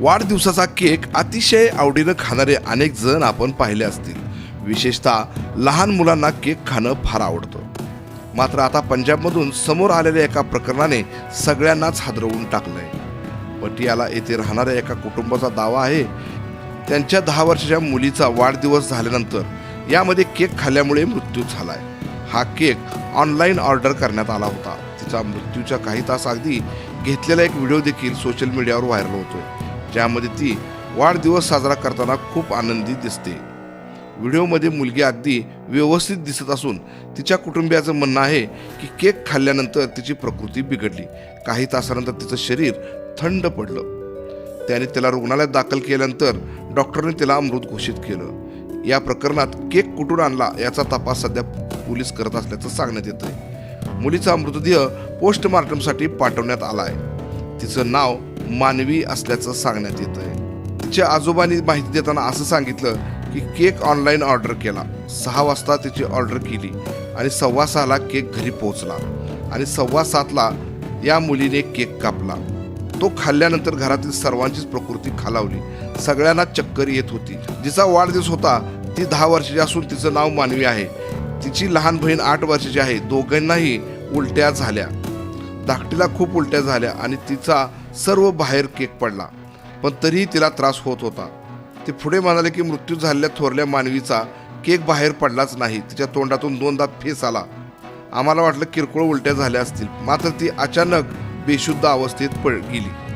वाढदिवसाचा केक अतिशय आवडीनं खाणारे अनेक जण आपण पाहिले असतील. विशेषतः लहान मुलांना केक खाणं फार आवडतं. मात्र आता पंजाबमधून समोर आलेल्या एका प्रकरणाने सगळ्यांनाच हादरवून टाकलंय. पटियाला येथे राहणाऱ्या एका कुटुंबाचा दावा आहे त्यांच्या दहा वर्षाच्या मुलीचा वाढदिवस झाल्यानंतर यामध्ये केक खाल्ल्यामुळे मृत्यू झालाय. हा केक ऑनलाईन ऑर्डर करण्यात आला होता. तिचा मृत्यूच्या काही तास अगदी घेतलेला एक व्हिडिओ देखील सोशल मीडियावर व्हायरल होतोय. ज्यामध्ये ती वाढदिवस साजरा करताना खूप आनंदी दिसते. व्हिडिओमध्ये मुलगी अगदी व्यवस्थित दिसत असून तिच्या कुटुंबियाचं म्हणणं आहे की केक खाल्ल्यानंतर तिची प्रकृती बिघडली. काही तासानंतर तिचं शरीर थंड पडलं. त्याने त्याला रुग्णालयात दाखल केल्यानंतर डॉक्टरने तिला मृत घोषित केलं. या प्रकरणात केक कुठून आणला याचा तपास सध्या पोलीस करत असल्याचं सांगण्यात येत आहे मुलीचा मृतदेह पोस्टमार्टमसाठी पाठवण्यात आला आहे तिचं नाव मानवी असल्याचं सांगण्यात येत आहे तिच्या आजोबांनी माहिती देताना असं सांगितलं की केक ऑनलाईन ऑर्डर केला. सहा वाजता तिची ऑर्डर केली आणि सव्वा सहाला केक घरी पोहोचला आणि सव्वा सातला या मुलीने केक कापला. तो खाल्ल्यानंतर घरातील सर्वांचीच प्रकृती खालावली. सगळ्यांना चक्कर येत होती. जिचा वाढदिवस होता ती दहा वर्षाची असून तिचं नाव मानवी आहे. तिची लहान बहीण आठ वर्षाची आहे. दोघांनाही उलट्या झाल्या. धाकटीला खूप उलट्या झाल्या आणि तिचा सर्व बाहेर केक पडला. पण तरीही तिला त्रास होत होता. ते पुढे म्हणाले की मृत्यू झालेल्या थोरल्या मानवीचा केक बाहेर पडलाच नाही. तिच्या तोंडातून दोनदा फेस आला. आम्हाला वाटलं किरकोळ उलट्या झाल्या असतील. मात्र ती अचानक बेशुद्ध अवस्थेत पड गेली.